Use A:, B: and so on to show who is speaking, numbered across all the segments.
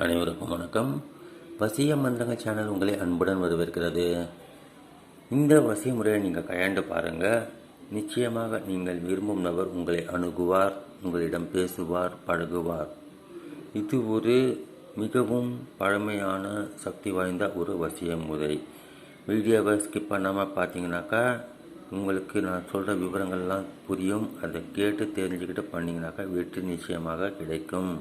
A: அனைவருக்கும் வணக்கம். வசிய மந்திரங்க சேனல் உங்களை அன்புடன் வரவேற்கிறது. இந்த வசிய முறையை நீங்கள் கையாண்டு பாருங்கள் நிச்சயமாக நீங்கள் விரும்பும் நபர் உங்களை அணுகுவார் உங்களிடம் பேசுவார் பழகுவார். இது ஒரு மிகவும் பழமையான சக்தி வாய்ந்த ஒரு வசிய முறை. வீடியோவை ஸ்கிப் பண்ணாமல் பார்த்தீங்கன்னாக்கா உங்களுக்கு நான் சொல்கிற விவரங்கள்லாம் புரியும். அதை கேட்டு தெரிஞ்சுக்கிட்டு பண்ணிங்கனாக்கா வெற்றி நிச்சயமாக கிடைக்கும்.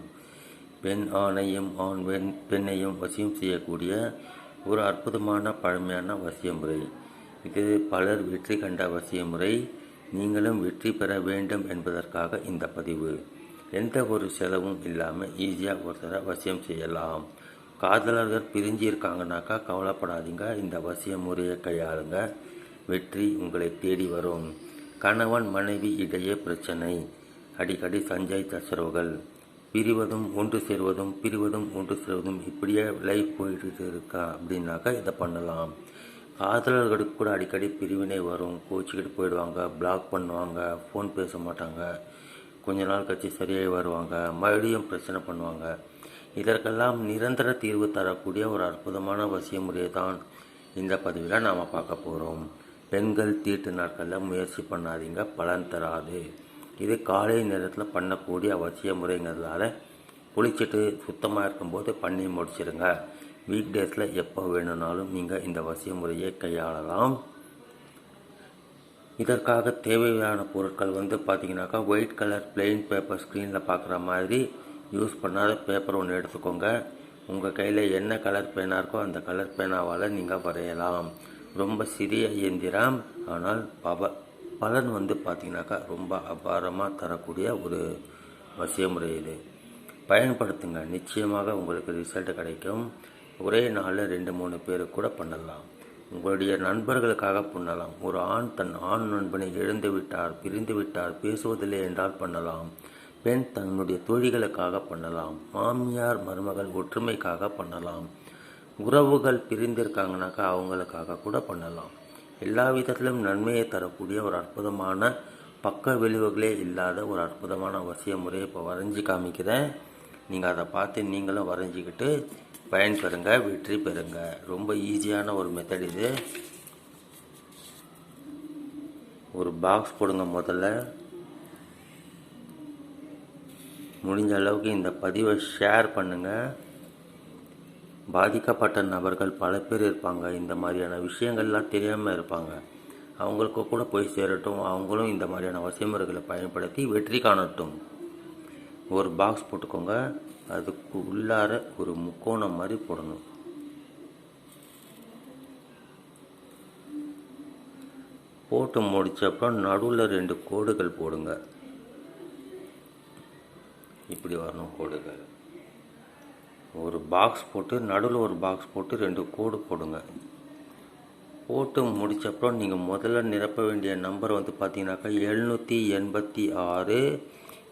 A: பெண் ஆணையும் ஆண் பெண் பெண்ணையும் வசியம் செய்யக்கூடிய ஒரு அற்புதமான பழமையான வசிய முறை. இது பலர் வெற்றி கண்ட வசிய முறை. நீங்களும் வெற்றி பெற வேண்டும் என்பதற்காக இந்த பதிவு. எந்த ஒரு செலவும் இல்லாமல் ஈஸியாக ஒருத்தரை வசியம் செய்யலாம். காதலர்கள் பிரிஞ்சு இருக்காங்கனாக்கா கவலைப்படாதீங்க. இந்த வசிய முறையை கையாளுங்க. வெற்றி உங்களை தேடி வரும். கணவன் மனைவி இடையே பிரச்சனை. அடிக்கடி சஞ்சய் தசரவுகள். பிரிவதும் ஒன்று சேர்வதும் பிரிவதும் ஒன்று சேர்வதும் இப்படியே லைஃப் போயிட்டு இருக்கா அப்படின்னாக்கா இதை பண்ணலாம். காதலர்களுக்கு கூட அடிக்கடி பிரிவினை வரும். கோச்சிக்கிட்டு போயிடுவாங்க பிளாக் பண்ணுவாங்க ஃபோன் பேச மாட்டாங்க. கொஞ்ச நாள் கழிச்சு சரியாகி வருவாங்க மறுபடியும் பிரச்சனை பண்ணுவாங்க. இதற்கெல்லாம் நிரந்தர தீர்வு தரக்கூடிய ஒரு அற்புதமான வசிய முறையை தான் இந்த பதிவில் நாம் பார்க்க போகிறோம் பெண்கள் தீட்டு நாட்களில் முயற்சி பண்ணாதீங்க பலன் தராது. இது காலை நேரத்தில் பண்ணக்கூடிய அவசிய முறைங்கிறதுனால குளிச்சுட்டு சுத்தமாக இருக்கும்போது பண்ணி முடிச்சிடுங்க வீக் டேஸில் எப்போ வேணும்னாலும் நீங்கள் இந்த வசிய முறையை கையாளலாம். இதற்காக தேவையான பொருட்கள் வந்து பார்த்தீங்கன்னாக்கா ஒயிட் கலர் பிளெயின் பேப்பர் ஸ்க்ரீனில் பார்க்குற மாதிரி யூஸ் பண்ணாத பேப்பர் ஒன்று எடுத்துக்கோங்க. உங்கள் கையில் என்ன கலர் பேனா இருக்கோ அந்த கலர் பேனாவால் நீங்கள் வரையலாம். ரொம்ப சிறிய இயந்திரம் ஆனால் பவ பலன் வந்து பார்த்திங்கனாக்கா ரொம்ப அபாரமாக தரக்கூடிய ஒரு வசியமுறை இது. பயன்படுத்துங்க. நிச்சயமாக உங்களுக்கு ரிசல்ட் கிடைக்கும். ஒரே நாளில் ரெண்டு மூணு பேர் கூட பண்ணலாம். உங்களுடைய நண்பர்களுக்காக பண்ணலாம். ஒரு ஆண் தன் ஆண் நண்பனை இழந்து விட்டார் பிரிந்து விட்டார் பேசுவதில்லை என்றால் பண்ணலாம். பெண் தன்னுடைய தொழில்களுக்காக பண்ணலாம். மாமியார் மருமகள் ஒற்றுமைக்காக பண்ணலாம். உறவுகள் பிரிந்திருக்காங்கனாக்கா அவங்களுக்காக கூட பண்ணலாம். எல்லா விதத்திலும் நன்மையை தரக்கூடிய ஒரு அற்புதமான பக்க விளைவுகளே இல்லாத ஒரு அற்புதமான வசிய முறையை இப்போ வரைஞ்சி காமிக்கிறேன். நீங்கள் அதை பார்த்து நீங்களும் வரைஞ்சிக்கிட்டு பயன் பெறுங்க வெற்றி பெறுங்க. ரொம்ப ஈஸியான ஒரு மெத்தட் இது. ஒரு பாக்ஸ் போடுங்க முதல்ல. முடிஞ்ச அளவுக்கு இந்த பதிவை ஷேர் பண்ணுங்கள் பாதிக்கப்பட்ட நபர்கள் பல பேர் இருப்பாங்க. இந்த மாதிரியான விஷயங்கள்லாம் தெரியாமல் இருப்பாங்க. அவங்களுக்கு கூட போய் சேரட்டும். அவங்களும் இந்த மாதிரியான வசைமுறைகளை பயன்படுத்தி வெற்றி காணட்டும். ஒரு பாக்ஸ் போட்டுக்கோங்க. அதுக்கு உள்ளார ஒரு முக்கோணம் மாதிரி போடணும். போட்டு முடிச்சப்பறம் நடுவில் ரெண்டு கோடுகள் போடுங்க. இப்படி வரணும் கோடுகள். ஒரு பாக்ஸ் போட்டு நடுவில் ஒரு பாக்ஸ் போட்டு ரெண்டு கோடு போடுங்க. போட்டு முடித்தப்புறம் நீங்கள் முதல்ல நிரப்ப வேண்டிய நம்பர் வந்து பார்த்தீங்கன்னாக்கா எழுநூற்றி எண்பத்தி ஆறு.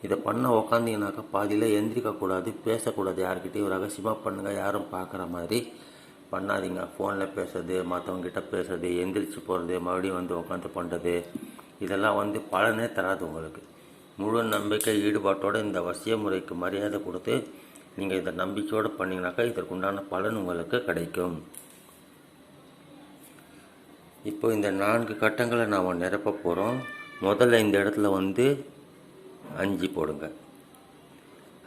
A: இதை பண்ண உக்காந்தீங்கன்னாக்கா பாதியில் எந்திரிக்கக்கூடாது பேசக்கூடாது. யார்கிட்டையும் ரகசியமாக பண்ணுங்கள் யாரும் பார்க்குற மாதிரி பண்ணாதீங்க. ஃபோனில் பேசுறது மற்றவங்ககிட்ட பேசுறது எந்திரிச்சு போகிறது மறுபடியும் வந்து உட்காந்து பண்ணுறது இதெல்லாம் வந்து பலனே தராது உங்களுக்கு. முழு நம்பிக்கை ஈடுபாட்டோடு இந்த வசிய முறைக்கு மரியாதை கொடுத்து நீங்கள் இதை நம்பிக்கையோடு பண்ணிங்கனாக்கா இதற்குண்டான பலன் உங்களுக்கு கிடைக்கும். இப்போ இந்த நான்கு கட்டங்களை நாம் நிரப்ப போகிறோம் முதல்ல இந்த இடத்துல வந்து அஞ்சு போடுங்க.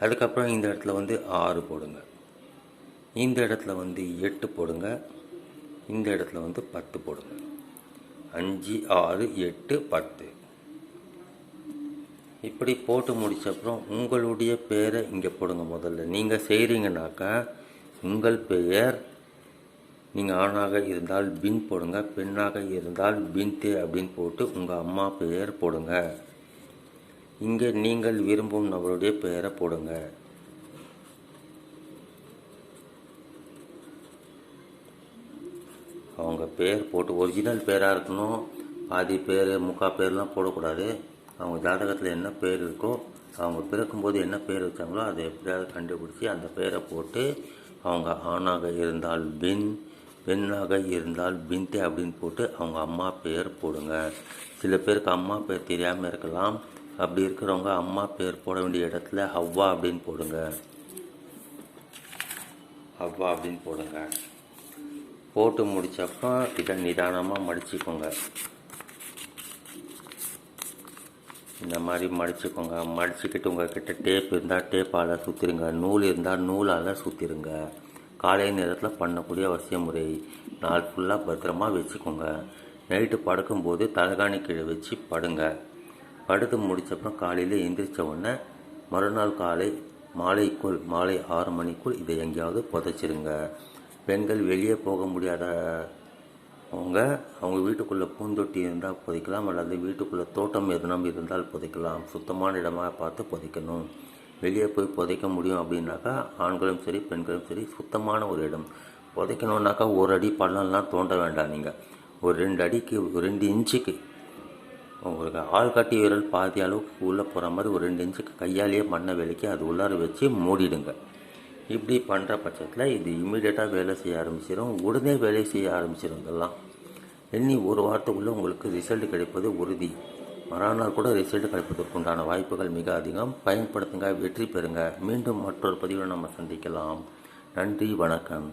A: அதுக்கப்புறம் இந்த இடத்துல வந்து ஆறு போடுங்க. இந்த இடத்துல வந்து எட்டு போடுங்க. இந்த இடத்துல வந்து பத்து போடுங்க. அஞ்சு ஆறு எட்டு பத்து. இப்படி போட்டு முடிச்சப்புறம் உங்களுடைய பேரை இங்கே போடுங்க முதல்ல. நீங்கள் செய்கிறீங்கனாக்கா உங்கள் பெயர் நீங்கள் ஆணாக இருந்தால் பின் போடுங்க பெண்ணாக இருந்தால் பின்தே அப்படின்னு போட்டு உங்கள் அம்மா பெயர் போடுங்க. இங்கே நீங்கள் விரும்பும் நபருடைய பெயரை போடுங்க. அவங்க பேர் போட்டு ஒரிஜினல் பேராக இருக்கணும். பாதி பேர் முக்கா பேர்லாம் போடக்கூடாது. அவங்க ஜாதகத்தில் என்ன பேர் இருக்கோ அவங்க பிறக்கும்போது என்ன பேர் வச்சாங்களோ அதை எப்படியாவது கண்டுபிடிச்சி அந்த பேரை போட்டு அவங்க ஆணாக இருந்தால் பின் பெண்ணாக இருந்தால் பின்தே அப்படின்னு போட்டு அவங்க அம்மா பேர் போடுங்க. சில பேருக்கு அம்மா பேர் தெரியாமல் இருக்கலாம். அப்படி இருக்கிறவங்க அம்மா பேர் போட வேண்டிய இடத்துல ஹவ்வா அப்படின்னு போடுங்க. ஹவ்வா அப்படின்னு போடுங்க. போட்டு முடித்தப்போ இதை நிதானமாக மடிச்சுக்கோங்க. இந்த மாதிரி மடிச்சுக்கோங்க. மடிச்சுக்கிட்டு உங்கள்கிட்ட டேப் இருந்தால் டேப்பால் சுற்றிருங்க நூல் இருந்தால் நூலால் சுற்றிருங்க காலை நேரத்தில் பண்ணக்கூடிய அவசிய முறை நாள் ஃபுல்லாக பத்திரமா வச்சுக்கோங்க. நைட்டு படுக்கும்போது தலைகாணி கீழே வச்சு படுங்க. படுத்து முடித்தப்புறம் காலையில் எந்திரிச்ச உடனே மறுநாள் காலை மாலைக்குள் மாலை ஆறு மணிக்குள் இதை எங்கேயாவது புதைச்சிருங்க. பெண்கள் வெளியே போக முடியாத அவங்க அவங்க வீட்டுக்குள்ளே பூந்தொட்டி இருந்தால் புதைக்கலாம் அல்லது வீட்டுக்குள்ளே தோட்டம் எதுனா இருந்தால் புதைக்கலாம். சுத்தமான இடமாக பார்த்து புதைக்கணும். வெளியே போய் புதைக்க முடியும் அப்படின்னாக்கா ஆண்களும் சரி பெண்களும் சரி சுத்தமான ஒரு இடம். புதைக்கணுன்னாக்கா ஒரு அடி பள்ளம்லாம் தோண்ட வேண்டாம் நீங்கள் ஒரு ரெண்டு அடிக்கு ஒரு ரெண்டு இன்ச்சுக்கு. உங்களுக்கு ஆள் கட்டி விரல் பாதி அளவுக்கு உள்ளே போகிற மாதிரி ஒரு ரெண்டு இன்ச்சுக்கு கையாலேயே மண்ணை விலக்கி அது உள்ளார வச்சு மூடிடுங்க. இப்படி பண்ணுற பட்சத்தில் இது இமீடியட்டாக வேலை செய்ய ஆரம்பிச்சிடும் உடனே வேலை செய்ய ஆரம்பிச்சிடும் இதெல்லாம். எண்ணி ஒரு வாரத்துக்குள்ளே உங்களுக்கு ரிசல்ட் கிடைப்பது உறுதி. மறுநாள் கூட ரிசல்ட் கிடைப்பதற்குண்டான வாய்ப்புகள் மிக அதிகம். பயன்படுத்துங்க வெற்றி பெறுங்க. மீண்டும் மற்றொரு பதிவில் நம்ம சந்திக்கலாம். நன்றி வணக்கம்.